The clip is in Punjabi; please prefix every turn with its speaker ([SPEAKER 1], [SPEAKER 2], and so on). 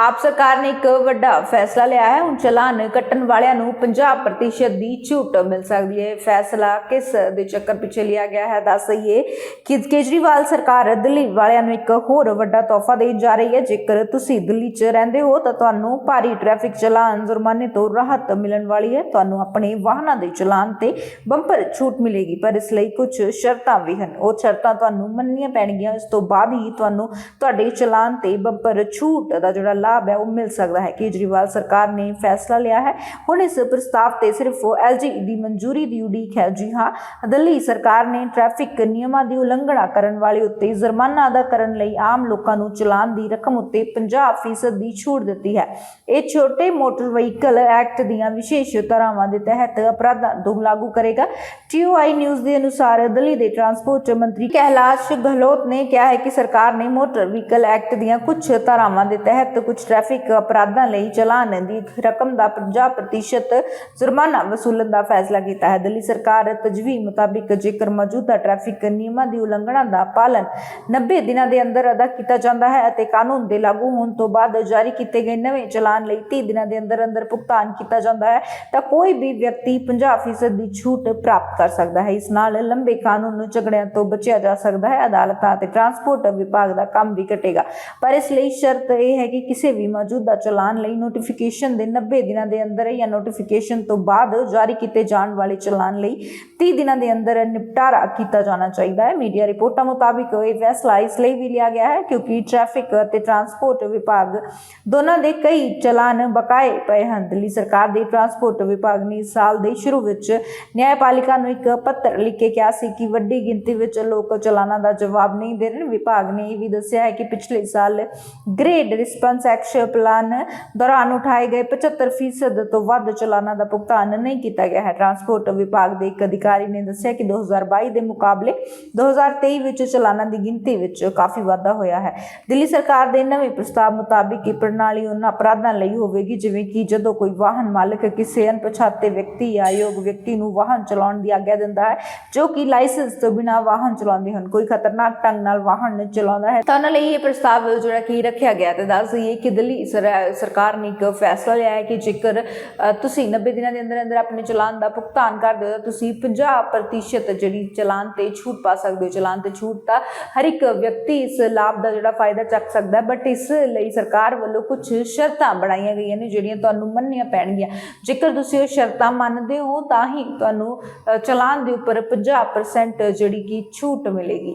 [SPEAKER 1] ਆਪ ਸਰਕਾਰ ਨੇ ਇੱਕ ਵੱਡਾ ਫੈਸਲਾ ਲਿਆ ਹੈ। ਹੁਣ ਚਲਾਨ ਕੱਟਣ ਵਾਲਿਆਂ ਨੂੰ 50% ਦੀ ਛੂਟ ਮਿਲ ਸਕਦੀ ਹੈ। ਫੈਸਲਾ ਕਿਸ ਦੇ ਚੱਕਰ ਪਿੱਛੇ ਲਿਆ ਗਿਆ ਹੈ, ਦੱਸ ਦਈਏ ਕਿ ਕੇਜਰੀਵਾਲ ਸਰਕਾਰ ਦਿੱਲੀ ਵਾਲਿਆਂ ਨੂੰ ਇੱਕ ਹੋਰ ਵੱਡਾ ਤੋਹਫਾ ਦੇਣ ਜਾ ਰਹੀ ਹੈ। ਜੇਕਰ ਤੁਸੀਂ ਦਿੱਲੀ 'ਚ ਰਹਿੰਦੇ ਹੋ, ਤਾਂ ਤੁਹਾਨੂੰ ਭਾਰੀ ਟ੍ਰੈਫਿਕ ਚਲਾਨ ਜੁਰਮਾਨੇ ਤੋਂ ਰਾਹਤ ਮਿਲਣ ਵਾਲੀ ਹੈ। ਤੁਹਾਨੂੰ ਆਪਣੇ ਵਾਹਨਾਂ ਦੇ ਚਲਾਨ ਤੇ ਬੰਪਰ ਛੂਟ ਮਿਲੇਗੀ, ਪਰ ਇਸ ਲਈ ਕੁਝ ਸ਼ਰਤਾਂ ਵੀ ਹਨ। ਉਹ ਸ਼ਰਤਾਂ ਤੁਹਾਨੂੰ ਮੰਨਣੀਆਂ ਪੈਣਗੀਆਂ। ਇਸ ਤੋਂ ਬਾਅਦ ਹੀ ਤੁਹਾਨੂੰ ਤੁਹਾਡੇ ਚਲਾਨ ਤੇ ਬੰਪਰ ਛੂਟ ਦਾ ਜਿਹੜਾ ਲਾਭ ਹੈ, ਉਹ ਮਿਲ ਸਕਦਾ ਹੈ। ਕੇਜਰੀਵਾਲ ਸਰਕਾਰ ਨੇ ਫੈਸਲਾ ਲਿਆ ਹੈ। ਹੁਣ ਇਸ ਪ੍ਰਸਤਾਵ ਤੇ ਸਿਰਫ ਐਲਜੀ ਦੀ ਮਨਜ਼ੂਰੀ ਦੀ ਉਡੀਕ ਹੈ। ਜੀ ਹਾਂ, ਦਿੱਲੀ ਸਰਕਾਰ ਨੇ ਟ੍ਰੈਫਿਕ ਨਿਯਮਾਂ ਦੀ ਉਲੰਘਣਾ ਕਰਨ ਵਾਲੇ ਉੱਤੇ ਜੁਰਮਾਨਾ ਅਦਾ ਕਰਨ ਲਈ ਆਮ ਲੋਕਾਂ ਨੂੰ ਚਲਾਨ ਦੀ ਰਕਮ ਉੱਤੇ 50% ਦੀ ਛੂਟ ਦਿੱਤੀ ਹੈ। ਇਹ ਛੋਟੇ ਮੋਟਰ ਵਹੀਕਲ ਐਕਟ ਦੀਆਂ ਵਿਸ਼ੇਸ਼ ਧਾਰਾਵਾਂ ਦੇ ਤਹਿਤ ਅਪਰਾਧਾਂ ਨੂੰ ਲਾਗੂ ਕਰੇਗਾ। ਟੀਓਆਈ ਨਿਊਜ਼ ਦੇ ਅਨੁਸਾਰ ਦਿੱਲੀ ਦੇ ਟਰਾਂਸਪੋਰਟ ਮੰਤਰੀ ਕੈਲਾਸ਼ ਗਹਿਲੋਤ ਨੇ ਕਿਹਾ ਹੈ ਕਿ ਸਰਕਾਰ ਨੇ ਮੋਟਰ ਵਹੀਕਲ ਐਕਟ ਦੀਆਂ ਕੁਝ ਧਾਰਾਵਾਂ ਦੇ ਤਹਿਤ ਕੁਝ ਟ੍ਰੈਫਿਕ ਅਪਰਾਧਾਂ ਲਈ ਚਲਾਨ ਦੀ ਰਕਮ ਦਾ 50% ਜੁਰਮਾਨਾ ਵਸੂਲਣ ਦਾ ਫੈਸਲਾ ਕੀਤਾ ਹੈ। ਦਿੱਲੀ ਸਰਕਾਰ ਤਜਵੀਜ਼ ਮੁਤਾਬਿਕ ਜੇਕਰ ਮੌਜੂਦਾ ਟ੍ਰੈਫਿਕ ਨਿਯਮਾਂ ਦੀ ਉਲੰਘਣਾ ਦਾ ਪਾਲਨ 90 ਦਿਨਾਂ ਦੇ ਅੰਦਰ ਅਦਾ ਕੀਤਾ ਜਾਂਦਾ ਹੈ ਅਤੇ ਕਾਨੂੰਨ ਦੇ ਲਾਗੂ ਹੋਣ ਤੋਂ ਬਾਅਦ ਜਾਰੀ ਕੀਤੇ ਗਏ ਨਵੇਂ ਚਲਾਨ ਲਈ 30 ਦਿਨਾਂ ਦੇ ਅੰਦਰ ਅੰਦਰ ਭੁਗਤਾਨ ਕੀਤਾ ਜਾਂਦਾ ਹੈ, ਤਾਂ ਕੋਈ ਵੀ ਵਿਅਕਤੀ 50% ਦੀ ਛੂਟ ਪ੍ਰਾਪਤ ਕਰ ਸਕਦਾ ਹੈ। ਇਸ ਨਾਲ ਲੰਬੇ ਕਾਨੂੰਨ ਝਗੜਿਆਂ ਤੋਂ ਬਚਿਆ ਜਾ ਸਕਦਾ ਹੈ। ਅਦਾਲਤਾਂ ਅਤੇ ਟਰਾਂਸਪੋਰਟ ਵਿਭਾਗ ਦਾ ਕੰਮ ਵੀ ਘਟੇਗਾ। ਪਰ ਇਸ ਲਈ ਸ਼ਰਤ ਇਹ ਹੈ ਕਿ ਕਿਸੇ ਵੀ ਮੌਜੂਦਾ ਚਲਾਨ ਲਈ ਨੋਟੀਫਿਕੇਸ਼ਨ ਦੇ 90 ਦਿਨਾਂ ਦੇ ਅੰਦਰ ਜਾਂ ਨੋਟੀਫਿਕੇਸ਼ਨ ਤੋਂ ਬਾਅਦ ਜਾਰੀ ਕੀਤੇ ਜਾਣ ਵਾਲੇ ਚਲਾਨ ਲਈ 30 ਦਿਨਾਂ ਦੇ ਅੰਦਰ ਨਿਪਟਾਰਾ ਕੀਤਾ ਜਾਣਾ ਚਾਹੀਦਾ ਹੈ। ਮੀਡੀਆ ਰਿਪੋਰਟਾਂ ਮੁਤਾਬਿਕ ਇਹ ਫੈਸਲਾ ਇਸ ਲਈ ਵੀ ਲਿਆ ਗਿਆ ਹੈ ਕਿਉਂਕਿ ਟ੍ਰੈਫਿਕ ਅਤੇ ਟਰਾਂਸਪੋਰਟ ਵਿਭਾਗ ਦੋਨਾਂ ਦੇ ਕਈ ਚਲਾਨ ਬਕਾਏ ਪਏ ਹਨ। ਦਿੱਲੀ ਸਰਕਾਰ ਦੇ ਟਰਾਂਸਪੋਰਟ ਵਿਭਾਗ ਨੇ ਇਸ ਸਾਲ ਦੇ ਸ਼ੁਰੂ ਵਿੱਚ ਨਿਆਂਪਾਲਿਕਾ ਨੂੰ ਇੱਕ ਪੱਤਰ ਲਿਖ ਕੇ ਕਿਹਾ ਸੀ ਕਿ ਵੱਡੀ ਗਿਣਤੀ ਵਿੱਚ ਲੋਕ ਚਲਾਨਾਂ ਦਾ ਜਵਾਬ ਨਹੀਂ ਦੇ ਰਹੇ ਵਿਭਾਗ ਨੇ ਇਹ ਵੀ ਦੱਸਿਆ ਹੈ ਕਿ ਪਿਛਲੇ ਸਾਲ ਗ੍ਰੇਡ ਰਿਸਪਾਂਸ ਐਕਸ਼ਨ ਪਲਾਨ ਦੌਰਾਨ ਉਠਾਏ ਗਏ 75% ਤੋਂ ਵੱਧ ਚਲਾਨਾਂ ਦਾ ਭੁਗਤਾਨ ਨਹੀਂ ਕੀਤਾ ਗਿਆ ਹੈ। ਟਰਾਂਸਪੋਰਟ ਵਿਭਾਗ ਦੇ ਇੱਕ ਅਧਿਕਾਰੀ ਨੇ ਦੱਸਿਆ ਕਿ 2022 ਦੇ ਮੁਕਾਬਲੇ 2023 ਵਿੱਚ ਚਲਾਨਾਂ ਦੀ ਗਿਣਤੀ ਵਿੱਚ ਕਾਫੀ ਵਾਧਾ ਹੋਇਆ ਹੈ। ਦਿੱਲੀ ਸਰਕਾਰ ਦੇ ਨਵੇਂ ਪ੍ਰਸਤਾਵ ਮੁਤਾਬਿਕ ਇਹ ਪ੍ਰਣਾਲੀ ਉਹਨਾਂ ਅਪਰਾਧਾਂ ਲਈ ਹੋਵੇਗੀ, ਜਿਵੇਂ ਕਿ ਜਦੋਂ ਕੋਈ ਵਾਹਨ ਮਾਲਕ ਕਿਸੇ ਅਣਪਛਾਤੇ ਵਿਅਕਤੀ ਜਾਂ ਯੋਗ ਵਿਅਕਤੀ ਨੂੰ ਵਾਹਨ ਚਲਾਉਣ ਦੀ ਆਗਿਆ ਦਿੰਦਾ ਹੈ, ਜੋ ਕਿ ਲਾਇਸੈਂਸ ਤੋਂ ਬਿਨਾਂ ਵਾਹਨ ਚਲਾਉਂਦੇ ਹਨ। ਕੋਈ ਖਤਰਨਾਕ ਢੰਗ ਨਾਲ ਵਾਹਨ ਚਲਾਉਂਦਾ ਹੈ। ਤਾਂ ਉਹਨਾਂ ਲਈ ਇਹ ਪ੍ਰਸਤਾਵ ਜਿਹੜਾ ਕਿ ਰੱਖਿਆ ਗਿਆ ਤੇ ਦੱਸ ਦਈਏ ਕਿ ਦਿੱਲੀ ਸਰਕਾਰ ਨੇ ਇੱਕ ਫੈਸਲਾ ਲਿਆ ਹੈ ਕਿ ਜੇਕਰ ਤੁਸੀਂ 90 ਦਿਨਾਂ ਦੇ ਅੰਦਰ ਅੰਦਰ ਆਪਣੇ ਚਲਾਨ ਦਾ ਭੁਗਤਾਨ ਕਰਦੇ ਹੋ ਤਾਂ ਤੁਸੀਂ 50% ਜਿਹੜੀ ਚਲਾਨ ਤੇ ਛੂਟ ਪਾ ਸਕਦੇ ਹੋ। ਚਲਾਨ ਤੇ ਛੂਟ ਤਾਂ ਹਰ ਇੱਕ ਵਿਅਕਤੀ ਇਸ ਲਾਭ ਦਾ ਜਿਹੜਾ ਫਾਇਦਾ ਚੱਕ ਸਕਦਾ ਬਟ ਇਸ ਲਈ ਸਰਕਾਰ ਵੱਲੋਂ ਕੁਝ ਸ਼ਰਤਾਂ ਬਣਾਈਆਂ ਗਈਆਂ ਨੇ, ਜਿਹੜੀਆਂ ਤੁਹਾਨੂੰ ਮੰਨਣੀਆਂ ਪੈਣਗੀਆਂ। ਜੇਕਰ ਤੁਸੀਂ ਉਹ ਸ਼ਰਤਾਂ ਮੰਨਦੇ ਹੋ, ਤਾਂ ਹੀ ਤੁਹਾਨੂੰ ਚਲਾਨ ਦੇ ਉੱਪਰ 50% ਜਿਹੜੀ ਕਿ ਛੂਟ ਮਿਲੇਗੀ।